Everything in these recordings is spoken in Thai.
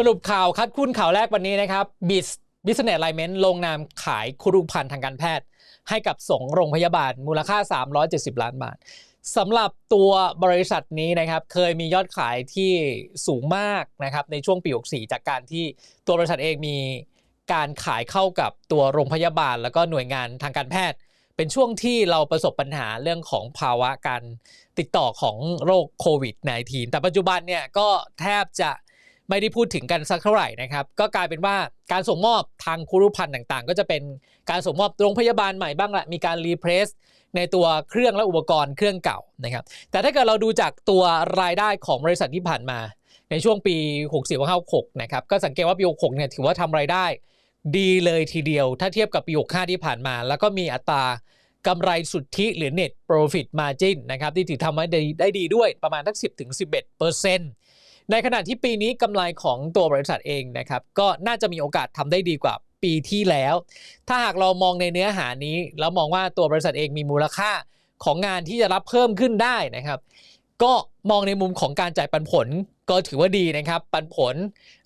สรุปข่าวคัดคุณข่าวแรกวันนี้นะครับบิสบิสเนสไลเมนต์ลงนามขายคุรุพันธ์ทางการแพทย์ ให้กับสงโรงพยาบาลมูลค่า 370 ล้านบาทสำหรับตัวบริษัทนี้นะครับเคยมียอดขายที่สูงมากนะครับในช่วงปี64จากการที่ตัวบริษัทเองมีการขายเข้ากับตัวโรงพยาบาล แล้วก็หน่วยงานทางการแพทย์ เป็นช่วงที่เราประสบปัญหาเรื่องของภาวะการติดต่อของโรคโควิด -19 แต่ปัจจุบันเนี่ยก็แทบจะ ไม่ได้พูดถึงกันสักเท่าไหร่นะครับ ก็กลายเป็นว่าการส่งมอบทางคุรุพันธ์ต่างๆ ก็จะเป็นการส่งมอบโรงพยาบาลใหม่บ้างละมีการรีเพรสในตัวเครื่องและอุปกรณ์เครื่องเก่านะครับ แต่ถ้าเกิดเราดูจากตัวรายได้ของบริษัทที่ผ่านมา ในช่วงปี 64 66 นะครับ ก็สังเกตว่าปี 66 เนี่ยถือว่าทำรายได้ดีเลยทีเดียว ถ้าเทียบกับปี 65 ที่ผ่านมา แล้วก็มีอัตรากำไรสุทธิหรือ net profit margin นะครับที่ถือทำไว้ได้ดีด้วยประมาณทัก 10ถึง ในขณะที่ปีนี้กำไรของตัวบริษัทเองนะครับก็น่าจะมีโอกาสทำได้ดีกว่าปีที่แล้ว ถ้าหากเรามองในเนื้อหานี้ แล้วมองว่าตัวบริษัทเองมีมูลค่าของงานที่จะรับเพิ่มขึ้นได้นะครับ ก็มองในมุมของการจ่ายปันผลก็ถือว่าดีนะครับ ปันผล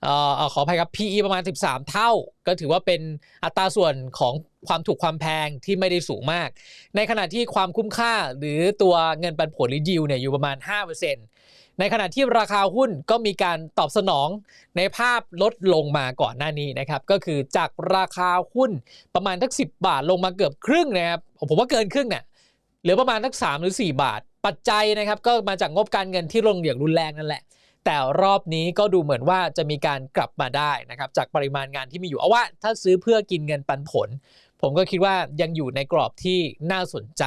ออขออภัยครับ PE ประมาณ 13 เท่า ก็ถือว่าเป็นอัตราส่วนของความถูกความแพงที่ไม่ได้สูงมาก ในขณะที่ความคุ้มค่าหรือตัวเงินปันผลหรือยิวเนี่ยอยู่ประมาณ 5% ในขณะที่ราคาหุ้นก็มีการตอบสนองในภาพลดลงมาก่อนหน้านี้นะครับ ก็คือจากราคาหุ้นประมาณทักสิบาทลงมาเกือบครึ่งนะครับ ผมว่าเกินครึ่งเนี่ยเหลือประมาณทักสามหรือ 4 บาท ปัจจัยนะครับ ก็มาจากงบการเงินที่ลงอย่างรุนแรงนั่นแหละ แต่รอบนี้ก็ดูเหมือนว่าจะมีการกลับมาได้นะครับ จากปริมาณงานที่มีอยู่เอาว่า ถ้าซื้อเพื่อกินเงินปันผล ผมก็คิดว่ายังอยู่ในกรอบที่น่าสนใจ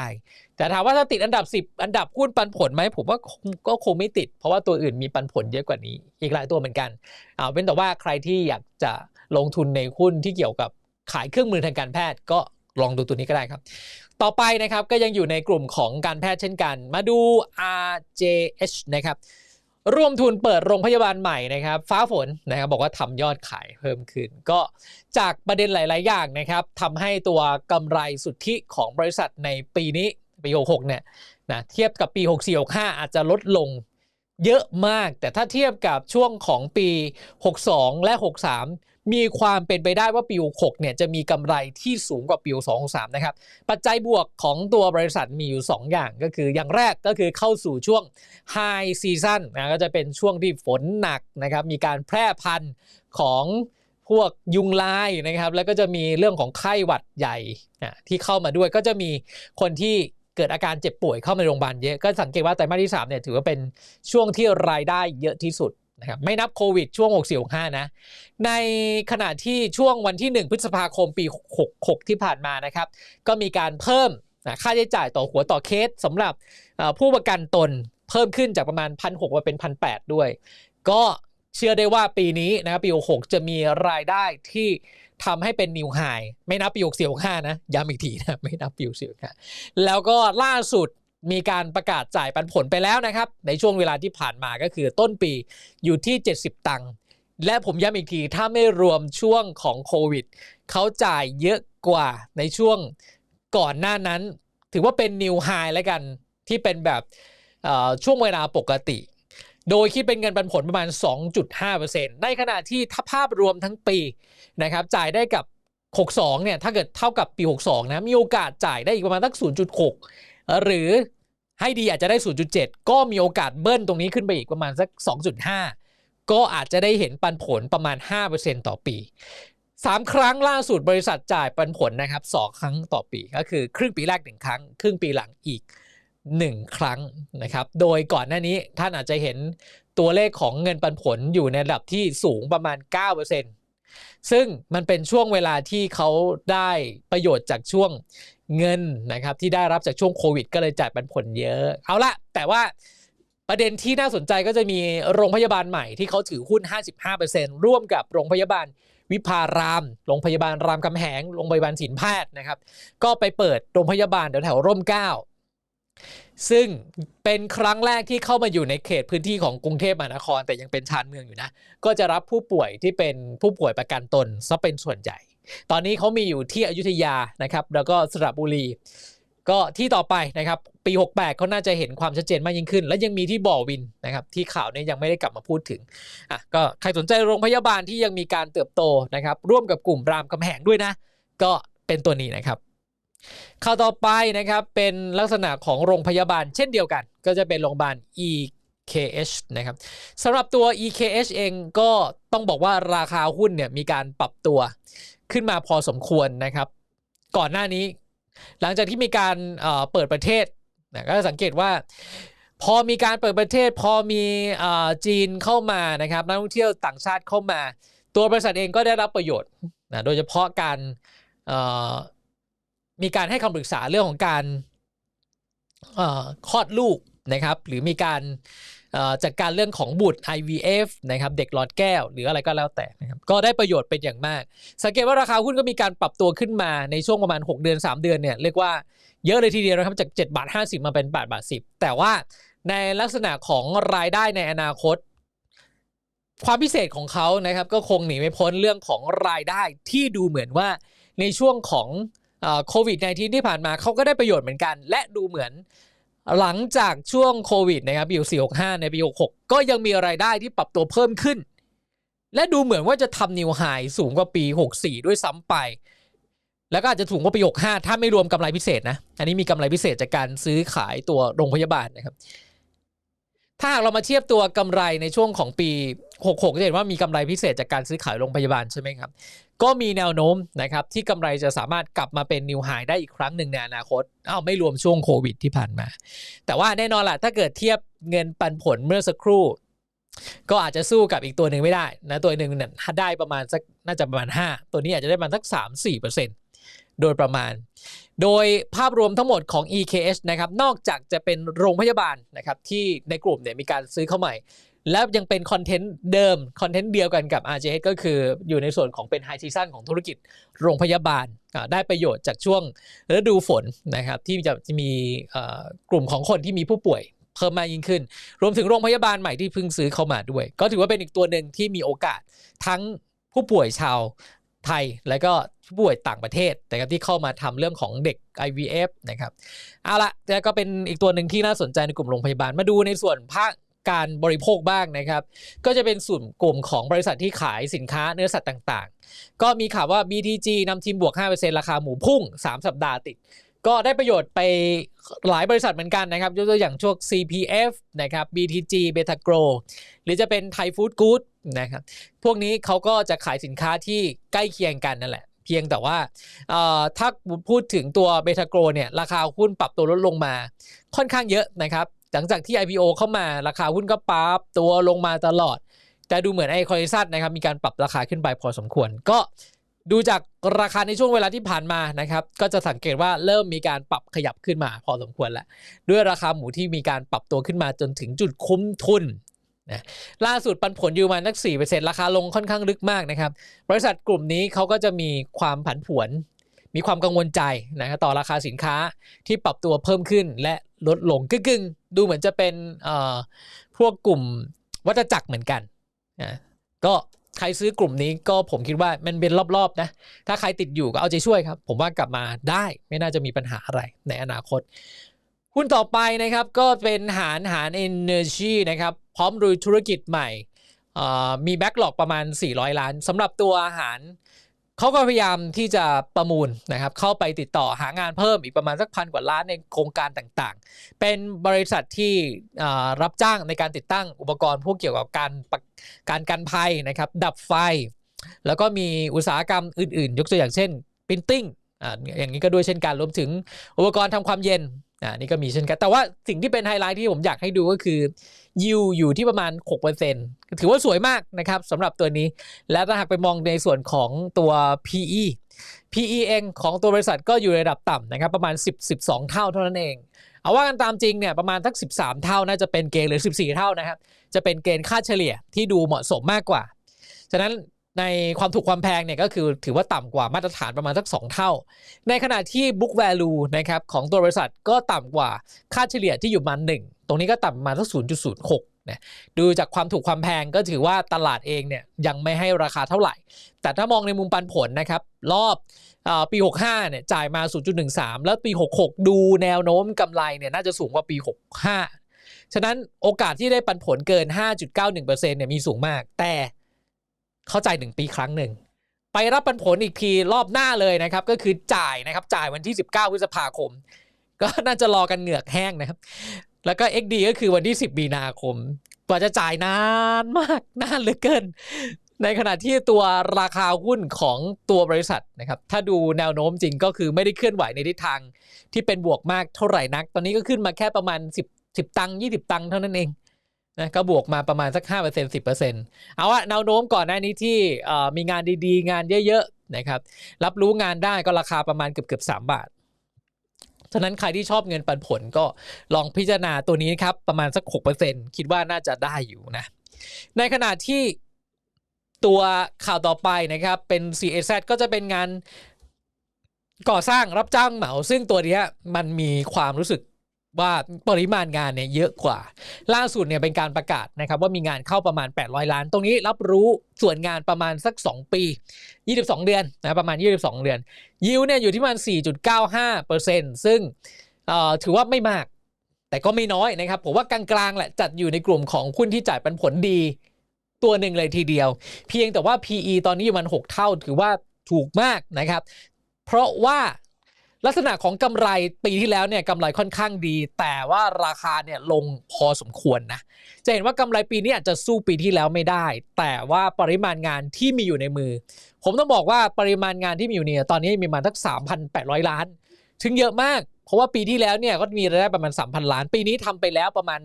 แต่ถามว่าถ้าติดอันดับ 10 อันดับหุ้นปันผลไหมผมว่าก็คงไม่ติด เพราะว่าตัวอื่นมีปันผลเยอะกว่านี้ อีกหลายตัวเหมือนกันเอาเป็นแต่ว่าใครที่อยากจะลงทุนในหุ้นที่เกี่ยวกับขายเครื่องมือทางการแพทย์ก็ลองดูตัวนี้ก็ได้ครับ ต่อไปนะครับก็ยังอยู่ในกลุ่มของการแพทย์เช่นกัน มาดู RJH นะครับ ร่วมทุนเปิดโรงพยาบาลใหม่นะครับ ฟ้าฝนนะครับบอกว่าทำยอดขายเพิ่มขึ้น ก็จากประเด็นหลาย ๆ อย่างนะครับทำให้ตัวกำไรสุทธิของบริษัทในปีนี้ปี 66 เนี่ยนะเทียบกับปี 64 65 อาจจะลดลงเยอะมาก แต่ถ้าเทียบกับช่วงของปี 62 และ 63 มีความเป็นไปได้ว่าปี 66 เนี่ยจะมีกำไรที่สูงกว่าปี 263 นะครับ ปัจจัยบวกของตัวบริษัทมีอยู่ 2 อย่างก็คืออย่างแรกก็คือเข้าสู่ช่วง High Season นะก็จะเป็นช่วงที่ฝนหนักนะครับ มีการแพร่พันธุ์ของพวกยุงลายนะครับ แล้วก็จะมีเรื่องของไข้หวัดใหญ่ที่เข้ามาด้วยก็จะมีคนที่เกิดอาการเจ็บป่วยเข้ามาโรงพยาบาลเยอะ ก็สังเกตว่าไตรมาสที่3เนี่ยถือว่าเป็นช่วงที่รายได้เยอะที่สุด นะครับไม่นับโควิดช่วง 64-65 นะ ในขณะที่ช่วงวันที่ 1 พฤษภาคมปี 66 ที่ผ่านมานะครับ ก็มีการเพิ่มค่าใช้จ่ายต่อหัวต่อเคสสำหรับผู้ประกันตนเพิ่มขึ้นจากประมาณ 1 6 0 0มาเป็น 1,800 ด้วย ก็เชื่อได้ว่าปีนี้นะครับปี 66 จะมีรายได้ที่ทำให้เป็นนิวไฮไม่นับปีหกสี่หกห้านะ ย้ำอีกทีนะ ไม่นับปีหกสี่หกห้าแล้วก็ล่าสุด มีการประกาศจ่ายปันผลไปแล้วนะครับ ในช่วงเวลาที่ผ่านมาก็คือต้นปีอยู่ที่ 70 ตังค์และผมย้ำอีกที ถ้าไม่รวมช่วงของโควิดเขาจ่ายเยอะกว่าในช่วงก่อนหน้านั้น ถือว่าเป็นนิวไฮแล้วกันที่เป็นแบบช่วงเวลาปกติ โดยคิดเป็นเงินปันผลประมาณ 2.5%ในขณะที่ถ้าภาพรวมทั้งปีนะครับจ่ายได้กับ 62 เนี่ย ถ้าเกิดเท่ากับปี 62 นะ มีโอกาสจ่ายได้อีกประมาณสัก 0.6 หรือ ให้ดีอาจจะได้ 0.7 ก็มีโอกาสเบิ้ลตรงนี้ขึ้นไปอีกประมาณสัก 2.5 ก็อาจจะได้เห็นปันผลประมาณ 5%ต่อปี 3 ครั้งล่าสุดบริษัทจ่ายปันผลนะครับ 2 ครั้งต่อปี ก็คือครึ่งปีแรก 1 ครั้ง ครึ่งปีหลังอีก 1 ครั้งนะครับ โดยก่อนหน้านี้ท่านอาจจะเห็นตัวเลขของเงินปันผลอยู่ในระดับที่สูงประมาณ 9%ซึ่งมันเป็นช่วงเวลาที่เขาได้ประโยชน์จากช่วง เงินนะครับที่ได้รับจากช่วงโควิด ก็เลยจ่ายปันผลเยอะ เอาละแต่ว่าประเด็นที่น่าสนใจก็จะมีโรงพยาบาลใหม่ที่เขาถือหุ้น 55%ร่วมกับโรงพยาบาลวิภาราม โรงพยาบาลรามคำแหง โรงพยาบาลศิลปแพทย์นะครับ ก็ไปเปิดโรงพยาบาลแถวแถวร่มเก้า ซึ่งเป็นครั้งแรกที่เข้ามาอยู่ในเขตพื้นที่ของกรุงเทพมหานคร แต่ยังเป็นชานเมืองอยู่นะ ก็จะรับผู้ป่วยที่เป็นผู้ป่วยประกันตนซะเป็นส่วนใหญ่ ตอนนี้เขามีอยู่ที่อยุธยานะครับ แล้วก็สระบุรี ก็ที่ต่อไปนะครับ ปี 68เขาน่าจะเห็นความชัดเจนมากยิ่งขึ้น และยังมีที่บ่อวินนะครับ ที่ข่าวเนี้ยังไม่ได้กลับมาพูดถึงอะก็ใครสนใจโรงพยาบาลที่ยังมีการเติบโตนะครับ ร่วมกับกลุ่มรามคำแหงด้วยนะ ก็เป็นตัวนี้นะครับข่าวต่อไปนะครับเป็นลักษณะของโรงพยาบาลเช่นเดียวกัน ก็จะเป็นโรงพยาบาล EKH นะครับสำหรับตัว EKH เองก็ต้องบอกว่าราคาหุ้นเนี่ยมีการปรับตัว ขึ้นมาพอสมควรนะครับ ก่อนหน้านี้ หลังจากที่มีการเปิดประเทศนะก็สังเกตว่า พอมีการเปิดประเทศ พอมีอจีนเข้ามานะครับนักท่องเที่ยวต่างชาติเข้ามา ตัวบริษัทเองก็ได้รับประโยชน์นะโดยเฉพาะการมีการให้คำปรึกษาเรื่องของการคลอดลูกนะครับ หรือมีการ จัดการเรื่องของบุตร IVF นะครับเด็กหลอดแก้ว หรืออะไรก็แล้วแต่นะครับก็ได้ประโยชน์เป็นอย่างมาก สังเกตว่าราคาหุ้นก็มีการปรับตัวขึ้นมาในช่วงประมาณ 6 เดือน 3 เดือนเนี่ยเรียกว่าเยอะเลยทีเดียวนะครับจาก7บาท50 มาเป็น8บาท10 แต่ว่าในลักษณะของรายได้ในอนาคต ความพิเศษของเขานะครับก็คงหนีไม่พ้นเรื่องของรายได้ที่ดูเหมือนว่าในช่วงของโควิด -19 ที่ผ่านมาเขาก็ได้ประโยชน์เหมือนกัน และดูเหมือน หลังจากช่วงโควิดนะครับปี4 65 ในปี 66 ก็ยังมีรายได้ที่ปรับตัวเพิ่มขึ้น และดูเหมือนว่าจะทำนิวไฮสูงกว่าปี 64 ด้วยซ้ำไป แล้วก็อาจจะถูงกว่าปี 65 ถ้าไม่รวมกำไรพิเศษนะ อันนี้มีกำไรพิเศษจากการซื้อขายตัวโรงพยาบาลนะครับ ถ้าหากเรามาเทียบตัวกำไรในช่วงของปี 66จะเห็นว่ามีกำไรพิเศษจากการซื้อขายโรงพยาบาลใช่ไหมครับ ก็มีแนวโน้มนะครับที่กำไรจะสามารถกลับมาเป็นนิวไฮได้อีกครั้งหนึ่งในอนาคตอ้าวไม่รวมช่วงโควิดที่ผ่านมา แต่ว่าแน่นอนแหละถ้าเกิดเทียบเงินปันผลเมื่อสักครู่ ก็อาจจะสู้กับอีกตัวหนึ่งไม่ได้นะตัวหนึ่งเนี่ยได้ประมาณสักน่าจะประมาณ 5 ตัวนี้อาจจะได้ประมาณสัก 3-4%โดยประมาณ โดยภาพรวมทั้งหมดของ EKH นะครับนอกจากจะเป็นโรงพยาบาลนะครับที่ในกลุ่มเนี่ยมีการซื้อเข้าใหม่ แล้วยังเป็นคอนเทนต์เดิม คอนเทนต์เดียวกันกับ RJH ก็คืออยู่ในส่วนของเป็นไฮซีซั n ของธุรกิจโรงพยาบาล ได้ประโยชน์จากช่วงฤดูฝนนะครับที่จะมีกลุ่มของคนที่มีผู้ป่วยเพิ่มมากยิ่งขึ้น รวมถึงโรงพยาบาลใหม่ที่เพิ่งซื้อเข้ามาด้วย ก็ถือว่าเป็นอีกตัวหนึ่งที่มีโอกาสทั้งผู้ป่วยชาวไทยและก็ผู้ป่วยต่างประเทศนะครับที่เข้ามาทำเรื่องของเด็ก IVF นะครับเอาละแล้วก็เป็นอีกตัวหนึ่งที่น่าสนใจในกลุ่มโรงพยาบาลมาดูในส่วนภาค การบริโภคบ้างนะครับ ก็จะเป็นส่วนกลุ่มของบริษัทที่ขายสินค้าเนื้อสัตว์ต่างๆ ก็มีข่าวว่า BTG นำทีมบวก 5%ราคาหมูพุ่ง 3 สัปดาห์ติด ก็ได้ประโยชน์ไปหลายบริษัทเหมือนกันนะครับ ยกตัวอย่างช่วง CPF นะครับ BTG Betagro หรือจะเป็นไทยฟู้ดกู๊ดนะครับ พวกนี้เขาก็จะขายสินค้าที่ใกล้เคียงกันนั่นแหละเพียงแต่ว่าถ้าพูดถึงตัวเบทาโกรเนี่ยราคาหุ้นปรับตัวลดลงมาค่อนข้างเยอะนะครับ หลังจากที่ IPO เข้ามาราคาหุ้นก็ปรับตัวลงมาตลอด แต่ดูเหมือนไอคอยซัดนะครับมีการปรับราคาขึ้นไปพอสมควร ก็ดูจากราคาในช่วงเวลาที่ผ่านมานะครับ ก็จะสังเกตว่าเริ่มมีการปรับขยับขึ้นมาพอสมควรแล้ว ด้วยราคาหมูที่มีการปรับตัวขึ้นมาจนถึงจุดคุ้มทุนนะล่าสุดปันผลอยู่มาณสักสี่เปอร์เซ็นต์ราคาลงค่อนข้างลึกมากนะครับ บริษัทกลุ่มนี้เขาก็จะมีความผันผวน มีความกังวลใจนะครับต่อราคาสินค้าที่ปรับตัวเพิ่มขึ้นและลดลงกึ่งๆดูเหมือนจะเป็นเอ่อพวกกลุ่มวัฏจักรเหมือนกันนะก็ใครซื้อกลุ่มนี้ก็ผมคิดว่ามันเป็นรอบๆนะถ้าใครติดอยู่ก็เอาใจช่วยครับ ผมว่ากลับมาได้ไม่น่าจะมีปัญหาอะไรในอนาคตหุ้นต่อไปนะครับก็เป็นหารหาร Energy นะครับพร้อมรุยธุรกิจใหม่เอ่อมีแบ็กหลอกประมาณ 400 ล้านสำหรับตัวอาหาร เขาก็พยายามที่จะประมูลนะครับเข้าไปติดต่อหางานเพิ่มอีกประมาณสักพันกว่าล้านในโครงการต่างๆ เป็นบริษัทที่รับจ้างในการติดตั้งอุปกรณ์พวกเกี่ยวกับการปะการกันภัยนะครับดับไฟ แล้วก็มีอุตสาหกรรมอื่นๆ ยกตัวอย่างเช่น printing อ่าอย่างนี้ก็ด้วยเช่นกันรวมถึงอุปกรณ์ทำความเย็น อ่านี่ก็มีเช่นกัน แต่ว่าสิ่งที่เป็นไฮไลท์ที่ผมอยากให้ดูก็คือยิวอยู่ที่ประมาณ 6%ถือว่าสวยมากนะครับสำหรับตัวนี้ และถ้าหากไปมองในส่วนของตัว PE PE เองของตัวบริษัทก็อยู่ในระดับต่ำนะครับประมาณ 10 12 เท่าเท่านั้นเอง เอาว่ากันตามจริงเนี่ยประมาณทัก 13 เท่าน่าจะเป็นเกณฑ์หรือ 14 เท่านะครับจะเป็นเกณฑ์ค่าเฉลี่ยที่ดูเหมาะสมมากกว่า ฉะนั้น ในความถูกความแพงเนี่ยก็คือถือว่าต่ำกว่ามาตรฐานประมาณสัก 2 เท่า ในขณะที่ book value นะครับของตัวบริษัทก็ต่ำกว่าค่าเฉลี่ยที่อยู่ประมาณ1ตรงนี้ก็ต่ำมาสัก 0.06นะดูจากความถูกความแพงก็ถือว่าตลาดเองเนี่ยยังไม่ให้ราคาเท่าไหร่ แต่ถ้ามองในมุมปันผลนะครับ รอบปี 65เนี่ยจ่ายมา 0.13 แล้วปี 66 ดูแนวโน้มกำไรเนี่ยน่าจะสูงกว่าปี 65 ฉะนั้นโอกาสที่ได้ปันผลเกิน 5.91%เนี่ยมีสูงมาก แต่ เข้าใจหนึ่งปีครั้งหนึ่งไปรับปันผลอีกทีรอบหน้าเลยนะครับ ก็คือจ่ายนะครับจ่ายวันที่ 19 พฤษภาคม ก็น่าจะรอกันเหงือกแห้งนะครับ แล้วก็ XD ก็คือวันที่ 10 มีนาคม กว่าจะจ่ายนานมากนานเหลือเกิน ในขณะที่ตัวราคาหุ้นของตัวบริษัทนะครับ ถ้าดูแนวโน้มจริงก็คือไม่ได้เคลื่อนไหวในทิศทางที่เป็นบวกมากเท่าไหร่นัก ตอนนี้ก็ขึ้นมาแค่ประมาณ 10 10ตังค์20 ตังค์เท่านั้นเอง นะก็บวกมาประมาณสัก 5% 10%เอาอะแนวโน้มก่อนหน้านี้ที่มีงานดีๆ งานเยอะๆนะครับรับรู้งานได้ก็ราคาประมาณเกือบเกือบ3บาท ฉะนั้นใครที่ชอบเงินปันผลก็ลองพิจารณาตัวนี้ครับ ประมาณสัก 6%คิดว่าน่าจะได้อยู่นะ ในขณะที่ตัวข่าวต่อไปนะครับเป็น CAZ ก็จะเป็นงานก่อสร้างรับจ้างเหมา ซึ่งตัวนี้มันมีความรู้สึก ว่าปริมาณงานเนี่ยเยอะกว่า ล่าสุดเนี่ยเป็นการประกาศนะครับว่ามีงานเข้าประมาณ 800 ล้าน ตรงนี้รับรู้ส่วนงานประมาณสัก 2 ปี 22 เดือนนะประมาณ 22 เดือน ยิวเนี่ยอยู่ที่ประมาณ 4.95%ซึ่งเอ่อถือว่าไม่มาก แต่ก็ไม่น้อยนะครับ ผมว่ากลางๆแหละจัดอยู่ในกลุ่มของหุ้นที่จ่ายปันผลดีตัวหนึ่งเลยทีเดียว เพียงแต่ว่า PE ตอนนี้อยู่มัน 6 เท่าถือว่าถูกมากนะครับ เพราะว่า ลักษณะของกำไรปีที่แล้วเนี่ยกำไรค่อนข้างดี แต่ว่าราคาเนี่ยลงพอสมควรนะจะเห็นว่ากำไรปีนี้อาจจะสู้ปีที่แล้วไม่ได้ แต่ว่าปริมาณงานที่มีอยู่ในมือ ผมต้องบอกว่าปริมาณงานที่มีอยู่เนี่ยตอนนี้มีมาทั้ง3,800 ล้าน ถึงเยอะมาก เพราะว่าปีที่แล้วเนี่ยก็มีรายได้ประมาณ 3,000 ล้าน ปีนี้ทำไปแล้วประมาณ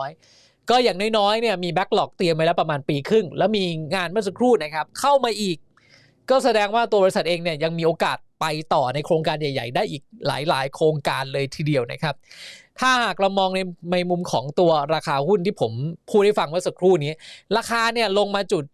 1,500 ก็อย่างน้อยๆเนี่ยมีแบ็กหลอกเตรียมไว้แล้วประมาณปีครึ่ง แล้วมีงานเมื่อสักครู่นะครับเข้ามาอีก ก็แสดงว่าตัวบริษัทเองเนี่ยยังมีโอกาส ไปต่อในโครงการใหญ่ ๆ ได้อีกหลาย ๆ โครงการเลยทีเดียวนะครับ ถ้าหากเรามองในในมุมของตัวราคาหุ้นที่ผมพูดให้ฟังเมื่อสักครู่นี้ ราคาเนี่ยลงมาจุด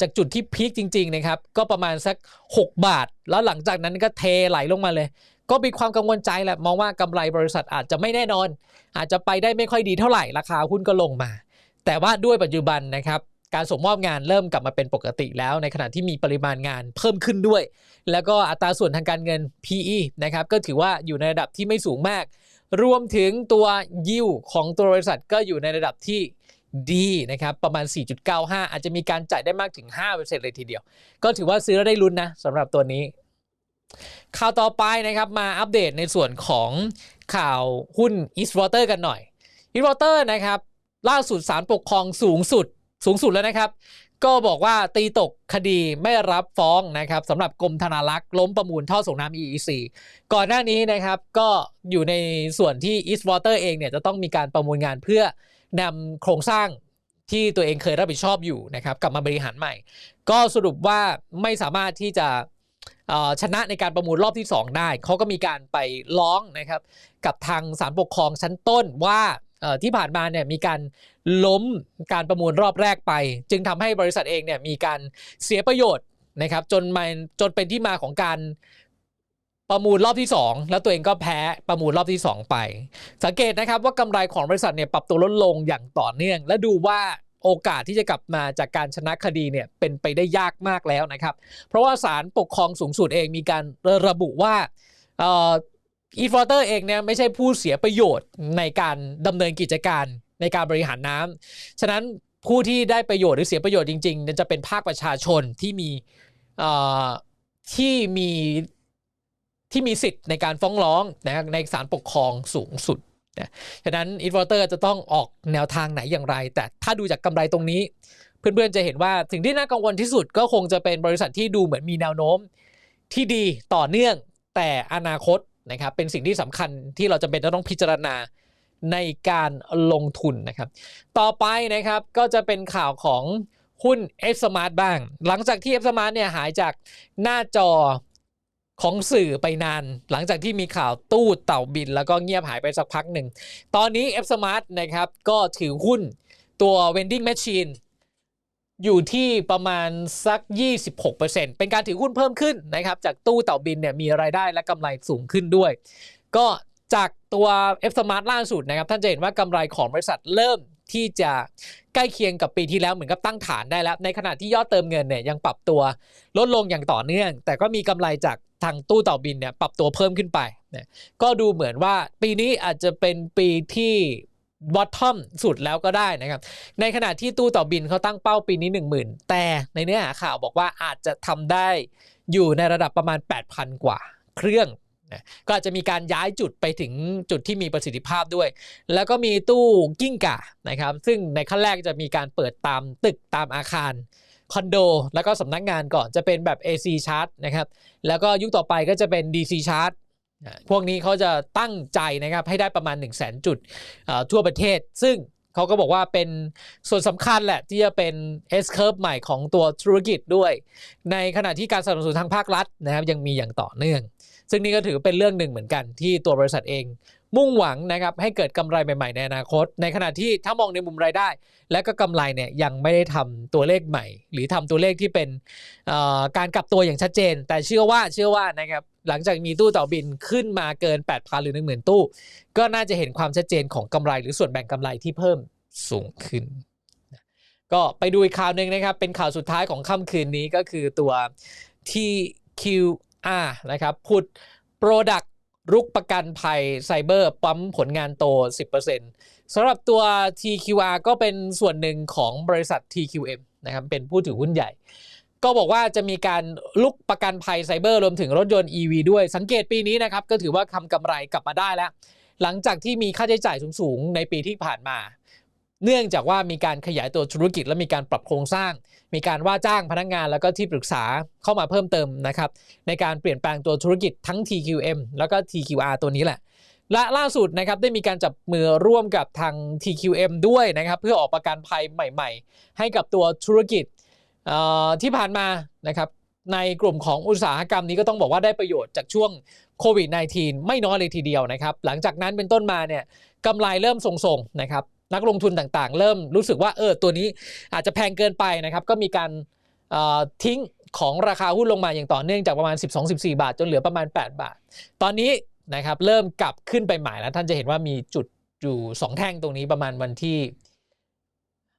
จากจุดที่พีคจริง ๆ นะครับ ก็ประมาณสัก 6 บาท แล้วหลังจากนั้นก็เทไหลลงมาเลย ก็มีความกังวลใจแหละมองว่ากำไรบริษัทอาจจะไม่แน่นอน อาจจะไปได้ไม่ค่อยดีเท่าไหร่ราคาหุ้นก็ลงมา แต่ว่าด้วยปัจจุบันนะครับ การส่งมอบงานเริ่มกลับมาเป็นปกติแล้วในขณะที่มีปริมาณงานเพิ่มขึ้นด้วย แล้วก็อัตราส่วนทางการเงิน PE นะครับก็ถือว่าอยู่ในระดับที่ไม่สูงมาก รวมถึงตัวยิวของตัวบริษัทก็อยู่ในระดับที่ดีนะครับประมาณ 4.95 อาจจะมีการจ่ายได้มากถึง 5%เลยทีเดียว ก็ถือว่าซื้อแล้วได้ลุ้นนะสำหรับตัวนี้ ข่าวต่อไปนะครับมาอัปเดตในส่วนของข่าวหุ้น East Water กันหน่อย East Water นะครับล่าสุดศาลปกครองสูงสุด สูงสุดแล้วนะครับ ก็บอกว่าตีตกคดีไม่รับฟ้องนะครับสำหรับกรมธนารักษ์ล้มประมูลท่อส่งน้ำ EEC ก่อนหน้านี้นะครับก็อยู่ในส่วนที่ East Water เองเนี่ยจะต้องมีการประมูลงานเพื่อนำโครงสร้างที่ตัวเองเคยรับผิดชอบอยู่นะครับกลับมาบริหารใหม่ ก็สรุปว่าไม่สามารถที่จะชนะในการประมูลรอบที่ 2 ได้ เขาก็มีการไปร้องนะครับกับทางศาลปกครองชั้นต้นว่า ที่ผ่านมาเนี่ยมีการล้มการประมูลรอบแรกไป จึงทำให้บริษัทเองเนี่ยมีการเสียประโยชน์นะครับจนมันจนเป็นที่มาของการประมูลรอบที่ 2 แล้วตัวเองก็แพ้ประมูลรอบที่ 2 ไป สังเกตนะครับว่ากำไรของบริษัทเนี่ยปรับตัวลดลงอย่างต่อเนื่อง และดูว่าโอกาสที่จะกลับมาจากการชนะคดีเนี่ยเป็นไปได้ยากมากแล้วนะครับ เพราะว่าศาลปกครองสูงสุดเองมีการระบุว่า อีฟอเตอร์เองเนี่ยไม่ใช่ผู้เสียประโยชน์ในการดำเนินกิจการในการบริหารน้ำฉะนั้นผู้ที่ได้ประโยชน์หรือเสียประโยชน์จริงๆจะเป็นภาคประชาชนที่มีที่มีที่มีสิทธิ์ในการฟ้องร้องนะในศาลปกครองสูงสุดนะฉะนั้นอีฟอเตอร์จะต้องออกแนวทางไหนอย่างไร แต่ถ้าดูจากกำไรตรงนี้ เพื่อนๆจะเห็นว่าสิ่งที่น่ากังวลที่สุดก็คงจะเป็นบริษัทที่ดูเหมือนมีแนวโน้มที่ดีต่อเนื่อง แต่อนาคต นะครับเป็นสิ่งที่สำคัญที่เราจะเป็นต้องพิจารณาในการลงทุนนะครับ ต่อไปนะครับก็จะเป็นข่าวของหุ้น F Smart บ้าง หลังจากที่ F Smart เนี่ยหายจากหน้าจอของสื่อไปนาน หลังจากที่มีข่าวตู้เต่าบิน แล้วก็เงียบหายไปสักพักหนึ่ง ตอนนี้ F Smart นะครับก็ถือหุ้นตัว vending machine อยู่ที่ประมาณสัก 26%เป็นการถือหุ้นเพิ่มขึ้นนะครับ จากตู้เต่าบินเนี่ยมีรายได้และกำไรสูงขึ้นด้วย ก็จากตัว F Smart ล่าสุดนะครับ ท่านจะเห็นว่ากำไรของบริษัทเริ่มที่จะใกล้เคียงกับปีที่แล้วเหมือนกับตั้งฐานได้แล้ว ในขณะที่ยอดเติมเงินเนี่ยยังปรับตัวลดลงอย่างต่อเนื่อง แต่ก็มีกำไรจากทางตู้ต่อบินเนี่ยปรับตัวเพิ่มขึ้นไปนะก็ดูเหมือนว่าปีนี้อาจจะเป็นปีที่ บอททอมสุดแล้วก็ได้นะครับ ในขณะที่ตู้ต่อบินเขาตั้งเป้าปีนี้ 1 0,000 แต่ในเนื้อหาข่าวบอกว่าอาจจะทำได้อยู่ในระดับประมาณ 8,000 กว่าเครื่องนะก็อาจจะมีการย้ายจุดไปถึงจุดที่มีประสิทธิภาพด้วย แล้วก็มีตู้กิ้งก่านะครับ ซึ่งในขั้นแรกจะมีการเปิดตามตึกตามอาคารคอนโด แล้วก็สำนักงานก่อนจะเป็นแบบ AC Charge นะครับ แล้วก็ยุคต่อไปก็จะเป็น DC Charge พวกนี้เขาจะตั้งใจนะครับให้ได้ประมาณ 1 0 0 0 0แจุดทั่วประเทศ ซึ่งเขาก็บอกว่าเป็นส่วนสำคัญแหละ ที่จะเป็น S curve ใหม่ของตัวธุรกิจด้วย ในขณะที่การสนับสนุนทางภาครัฐนะครับยังมีอย่างต่อเนื่อง ซึ่งนี่ก็ถือเป็นเรื่องหนึ่งเหมือนกันที่ตัวบริษัทเอง มุ่งหวังนะครับให้เกิดกำไรใหม่ ๆ ในอนาคต ในขณะที่ถ้ามองในมุมรายได้ และก็กำไรเนี่ยยังไม่ได้ทำตัวเลขใหม่ หรือทำตัวเลขที่เป็นการกลับตัวอย่างชัดเจน แต่เชื่อว่าเชื่อว่านะครับ หลังจากมีตู้ต่อบินขึ้นมาเกิน 8,000 หรือ 10,000 ตู้ ก็น่าจะเห็นความชัดเจนของกำไรหรือส่วนแบ่งกำไรที่เพิ่มสูงขึ้น ก็ไปดูอีกข่าวหนึ่งนะครับ เป็นข่าวสุดท้ายของค่ำคืนนี้ก็คือตัว TQR นะครับพุด Product รุกประกันภัยไซเบอร์ปั๊มผลงานโต 10%สำหรับตัว TQR ก็เป็นส่วนหนึ่งของบริษัท TQM นะครับ เป็นผู้ถือหุ้นใหญ่ ก็บอกว่าจะมีการลุกประกันภัยไซเบอร์รวมถึงรถยนต์ EV ด้วยสังเกตปีนี้นะครับ ก็ถือว่าทำกำไรกลับมาได้แล้ว หลังจากที่มีค่าใช้จ่ายสูงๆ ในปีที่ผ่านมา เนื่องจากว่ามีการขยายตัวธุรกิจและมีการปรับโครงสร้าง มีการว่าจ้างพนักงานแล้วก็ที่ปรึกษาเข้ามาเพิ่มเติมนะครับในการเปลี่ยนแปลงตัวธุรกิจทั้ง TQM แล้วก็ TQR ตัวนี้แหละและล่าสุดนะครับได้มีการจับมือร่วมกับทาง TQM ด้วยนะครับ เพื่อออกประกันภัยใหม่ ๆ ให้กับตัวธุรกิจ ที่ผ่านมานะครับในกลุ่มของอุตสาหกรรมนี้ก็ต้องบอกว่าได้ประโยชน์จากช่วงโควิด -19 ไม่น้อยเลยทีเดียวนะครับ หลังจากนั้นเป็นต้นมาเนี่ยกำไรเริ่มทรงๆนะครับนักลงทุนต่างๆ เริ่มรู้สึกว่าเออตัวนี้อาจจะแพงเกินไปนะครับ ก็มีการทิ้งของราคาหุ้นลงมาอย่างต่อเนื่องจากประมาณ 12-14 บาท จนเหลือประมาณ 8 บาท ตอนนี้นะครับเริ่มกลับขึ้นไปใหม่แล้วท่านจะเห็นว่ามีจุดอยู่ 2 แท่งตรงนี้ประมาณวันที่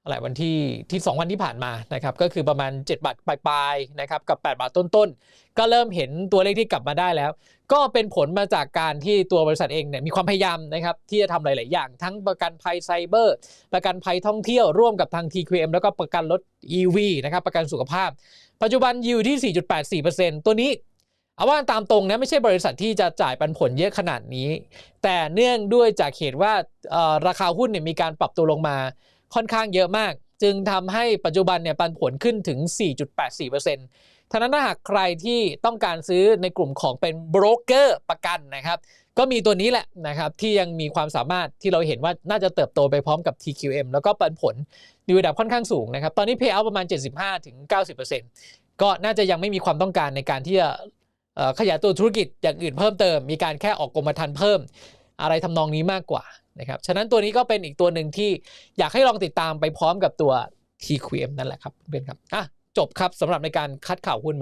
อะไรวันที่ที่ 2 วันที่ผ่านมานะครับก็คือประมาณ 7 บาทปลายๆนะครับกับ 8 บาทต้นๆ ก็เริ่มเห็นตัวเลขที่กลับมาได้แล้ว ก็เป็นผลมาจากการที่ตัวบริษัทเองเนี่ยมีความพยายามนะครับที่จะทำหลาย ๆ อย่าง ทั้งประกันภัยไซเบอร์ ประกันภัยท่องเที่ยวร่วมกับทาง TQM แล้วก็ประกันรถ EV นะครับประกันสุขภาพ ปัจจุบันอยู่ที่ 4.84%ตัวนี้เอาว่าตามตรงนะไม่ใช่บริษัทที่จะจ่ายปันผลเยอะขนาดนี้ แต่เนื่องด้วยจากเหตุว่าราคาหุ้นเนี่ยมีการปรับตัวลงมา ค่อนข้างเยอะมาก จึงทำให้ปัจจุบันเนี่ยปันผลขึ้นถึง 4.84%ท่านั้นถ้าหากใครที่ต้องการซื้อในกลุ่มของเป็นโบรกเกอร์ประกันนะครับ ก็มีตัวนี้แหละนะครับที่ยังมีความสามารถที่เราเห็นว่าน่าจะเติบโตไปพร้อมกับ TQM แล้วก็ปันผลอยู่ระดับค่อนข้างสูงนะครับ ตอนนี้ payout ประมาณ 75-90%ก็น่าจะยังไม่มีความต้องการในการที่จะขยายตัวธุรกิจอย่างอื่นเพิ่มเติม มีการแค่ออกกรมธรรม์เพิ่ม อะไรทำนองนี้มากกว่า นะครับ ฉะนั้นตัวนี้ก็เป็นอีกตัวหนึ่งที่อยากให้ลองติดตามไปพร้อมกับตัว TQM นั่นแหละครับเพื่อนครับอะจบครับสำหรับในการคัดข่าวหุ้น